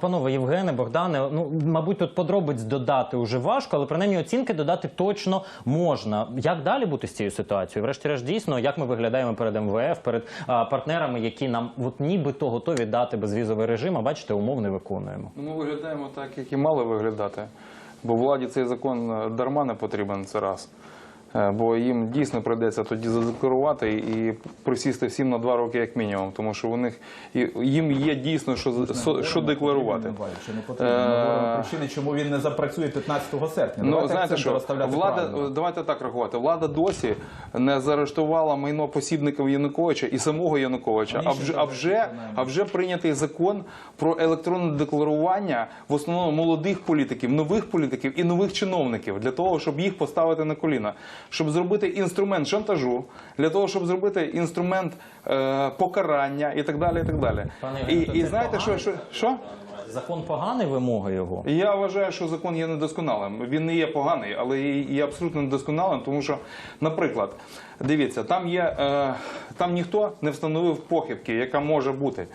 Панове Євгене, Богдане, ну мабуть, тут подробиць додати уже важко, але принаймні оцінки додати точно можна. Як далі бути з цією ситуацією? Врешті-решт, дійсно, як ми виглядаємо перед МВФ, перед а, партнерами, які нам от нібито готові дати безвізовий режим, а бачите, умов не виконуємо. Ну, ми виглядаємо так, як і мали виглядати. Бо владі цей закон е, дарма не потрібен це раз. Е, Бо їм дійсно прийдеться тоді задекларувати і присісти всім на два роки як мінімум, тому що у них їм є дійсно що, що, що декларувати. Не потрібно? Е, причини, чому він не запрацює 15 серпня. Ну, знаєте що, влада, давайте так рахувати, влада досі не заарештувала майно посібників Януковича і самого Януковича, а вже, а вже, а вже прийнятий закон про електронне декларування в основному молодих політиків, нових політиків і нових чиновників для того, щоб їх поставити на коліна, щоб зробити інструмент шантажу, для того, щоб зробити інструмент е, покарання і так далі. І так далі. Пане І, і це знаєте, що, погано. що, що? Закон поганий вимоги його. Я вважаю, що закон є недосконалим. Він не є поганий, але є є абсолютно недосконалим, тому що, наприклад, дивіться, там є е, там ніхто не встановив похибки, яка може бути.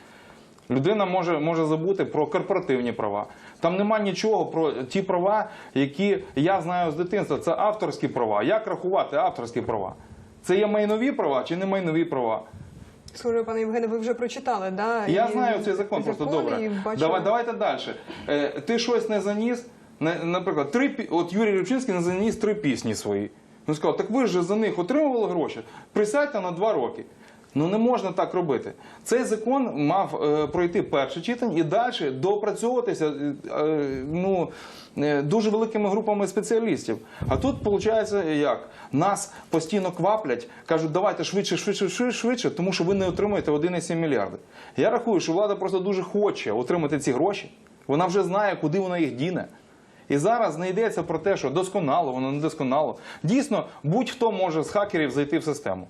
Людина може, може забути про корпоративні права. Там нема нічого про ті права, які я знаю з дитинства. Це авторські права. Як рахувати авторські права? Це є майнові права чи не майнові права? Схоже, пане Євгене, ви вже прочитали, да? Я І- знаю цей закон і просто закон, добре. бачу- Давай, давайте далі. Е, ти щось не заніс. на- Наприклад, три от Юрій Рибчинський не заніс три пісні свої. Він сказав, так ви ж за них отримували гроші. Присядьте на два роки. Ну не можна так робити. Цей закон мав е, пройти перше читання і далі доопрацьовуватися е, е, ну, е, дуже великими групами спеціалістів. А тут виходить як? Нас постійно кваплять, кажуть, давайте швидше, швидше, швидше, швидше, тому що ви не отримуєте 1,7 мільярди. Я рахую, що влада просто дуже хоче отримати ці гроші. Вона вже знає, куди вона їх діне. І зараз не йдеться про те, що досконало, воно не досконало. Дійсно, будь-хто може з хакерів зайти в систему.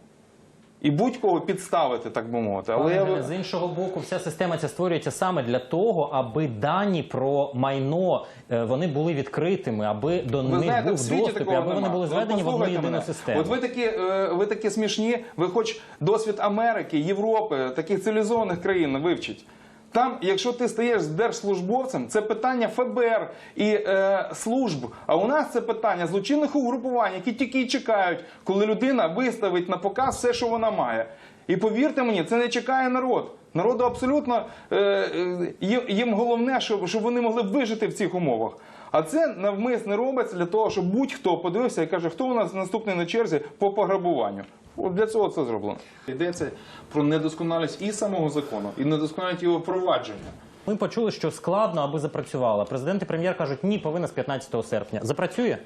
І будь-кого підставити, так би мовити. Але я... З іншого боку, вся система ця створюється саме для того, аби дані про майно е, вони були відкритими, аби до Ви них знаєте, в був світі доступ, такого аби вони нема. були зведені в одну послухайте єдину мене. систему. От ви такі, е, ви такі смішні, ви хоч досвід Америки, Європи, таких цивілізованих країн вивчіть. Там, якщо ти стаєш держслужбовцем, це питання ФБР і е, служб. А у нас це питання злочинних угрупувань, які тільки й чекають, коли людина виставить на показ все, що вона має. І повірте мені, це не чекає народ. Народу абсолютно е, е, їм, головне, щоб, щоб вони могли вижити в цих умовах. А це навмисне робиться для того, щоб будь-хто подивився і каже, хто у нас наступний на черзі по пограбуванню. От для цього це зроблено. Йдеться про недосконалість і самого закону, і недосконалість його впровадження. Ми почули, що складно, аби запрацювала. Президент і прем'єр кажуть, ні, повинна з 15 серпня. Запрацює,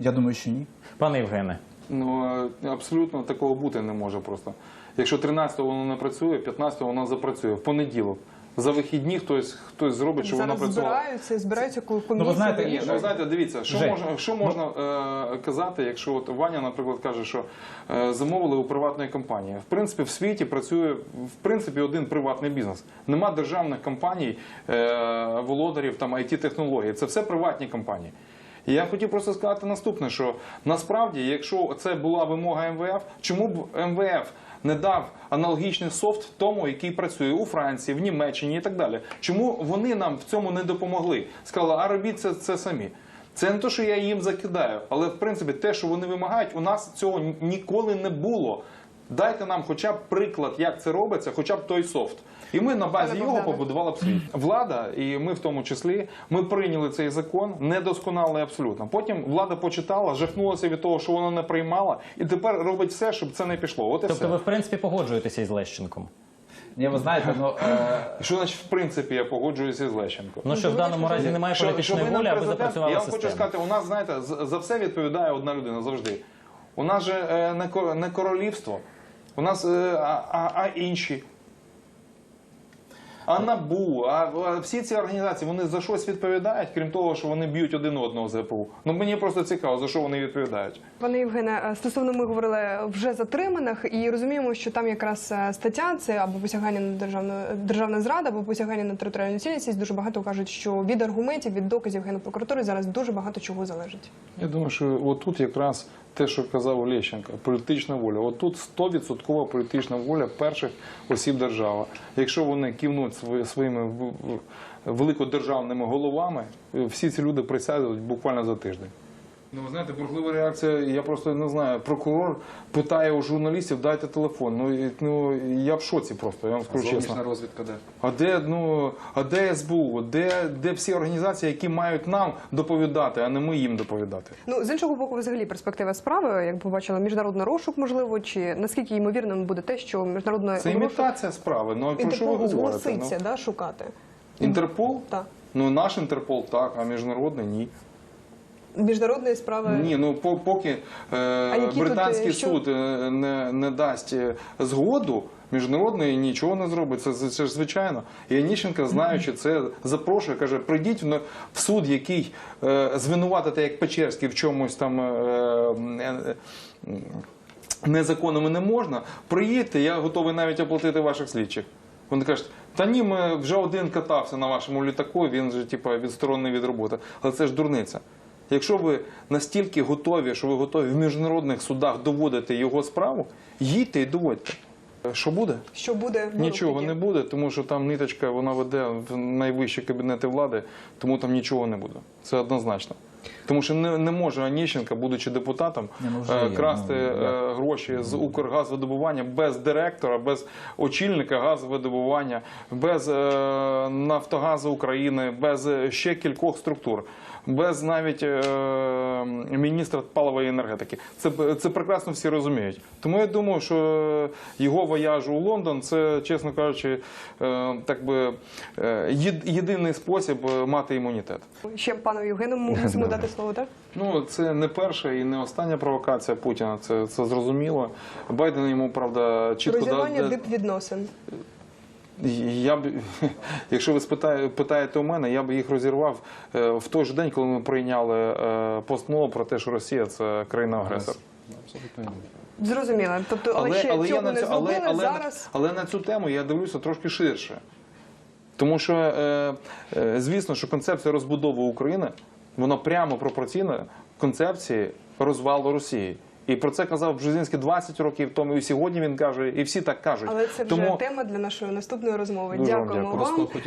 Я думаю, що ні. пане Євгене. Ну е, абсолютно такого бути не може просто. Якщо 13-го воно не працює, 15-го воно запрацює в понеділок. За вихідні хтось хтось зробить, щоб воно Зараз працювало. збираються, збираються ко- комісії. знаєте, Ні, ну знаєте, дивіться, що Жень, можна, що можна е, казати, якщо от Ваня, наприклад, каже, що е, замовили у приватної компанії. В принципі, в світі працює в принципі один приватний бізнес. Нема державних компаній, е, володарів там it технологій Це все приватні компанії. І я хотів просто сказати наступне: що насправді, якщо це була вимога МВФ, чому б МВФ не дав аналогічний софт тому, який працює у Франції, в Німеччині і так далі? Чому вони нам в цьому не допомогли? Сказали, а робіть це, це самі. Це не те, що я їм закидаю, але в принципі те, що вони вимагають, у нас цього ніколи не було. Дайте нам хоча б приклад, як це робиться, хоча б той софт. І ми на базі його побудували б світ. Влада, і ми в тому числі, ми прийняли цей закон недосконалий абсолютно. Потім влада почитала, жахнулася від того, що вона не приймала, і тепер робить все, щоб це не пішло. От і Тобто все. ви в принципі погоджуєтеся із Лещенком. Ні, ви знаєте, ну е, Що значить, в принципі, я погоджуюся з Лещенко. Ну що в даному разі немає Що- політичної що волі, аби запрацювала Я вам хочу сказати, у нас, знаєте, з- за все відповідає одна людина завжди. У нас же е, не королівство, у нас е, а, а, а інші. А НАБУ, а, а всі ці організації вони за щось відповідають, крім того, що вони б'ють один одного з ЗПУ. Ну мені просто цікаво, за що вони відповідають. Пане Євгене, е, стосовно ми говорили вже затриманих, і розуміємо, що там якраз е, стаття це або посягання на державну державна зрада, або посягання на територіальну цілісність. Дуже багато кажуть, що від аргументів, від доказів генпрокуратури зараз дуже багато чого залежить. Я думаю, що отут якраз те, що казав Олєщенко, політична воля. От тут 100% політична воля перших осіб держави. Якщо вони кивнуть своїми великодержавними головами, всі ці люди присядуть буквально за тиждень. Ну, ви знаєте, бурхлива реакція, я просто не знаю. Прокурор питає у журналістів, дайте телефон. Ну, і- ну я в шоці просто, я вам скажу чесно. Зовнішня розвідка де? А де, ну, а де СБУ? Де, де всі організації, які мають нам доповідати, а не ми їм доповідати? Ну з іншого боку, взагалі перспектива справи, як побачила, міжнародний розшук, можливо, чи наскільки ймовірним буде те, що міжнародний Це імітація справи. Ну про що ви Інтерпол говорите? зголоситься Ну, да, шукати. Інтерпол? Так. Ну наш Інтерпол так, а міжнародний ні. Міжнародної справи Ні, ну по- поки е, тут, британський е, що- суд е, не, не дасть е, згоду. Міжнародний нічого не зробить, це, це, це ж звичайно. І Аніщенко, знаючи це, запрошує, каже: прийдіть в, в суд, який е, звинуватити як Печерський в чомусь там е, е, е, незаконними не можна. Приїдьте, я готовий навіть оплатити ваших слідчих. Вони кажуть, та ні, ми вже один катався на вашому літаку, він же типу, відсторонений від роботи. Але це ж дурниця. Якщо ви настільки готові, що ви готові в міжнародних судах доводити його справу, їдьте і доводьте. Що буде? що буде в Нічого не буде, тому що там ниточка вона веде в найвищі кабінети влади, тому там нічого не буде. Це однозначно. Тому що не, не може Аніщенка, будучи депутатом, ну е, є, красти ну, е, гроші з Укргазвидобування без директора, без очільника газовидобування, без е, Нафтогазу України, без е, ще кількох структур. Без навіть е, міністра палової енергетики. Це, це прекрасно всі розуміють. Тому я думаю, що його вояж у Лондон це, чесно кажучи, е, так би е, єд- єдиний спосіб е, мати імунітет. Ще пану Євгену мусимо дати слово, так? Ну, це не перша і не остання провокація Путіна. Це, це зрозуміло. Байден йому правда чітко Розірвання дав. дип відносин. Я б, якщо ви спитає- питаєте у мене, я б їх розірвав е, в той же день, коли ми прийняли е, постанову про те, що Росія це країна-агресор. Зрозуміло. Тобто, але, ще цього я не на цю, зробили але, але, зараз. але на цю тему я дивлюся трошки ширше. Тому що, е, е, звісно, що концепція розбудови України вона прямо пропорційно концепції розвалу Росії. І про це казав Бжезінський 20 років тому, і сьогодні він каже, і всі так кажуть. Але це вже Тому тема для нашої наступної розмови. Дуже вам Дякуємо дякую. вам. Просто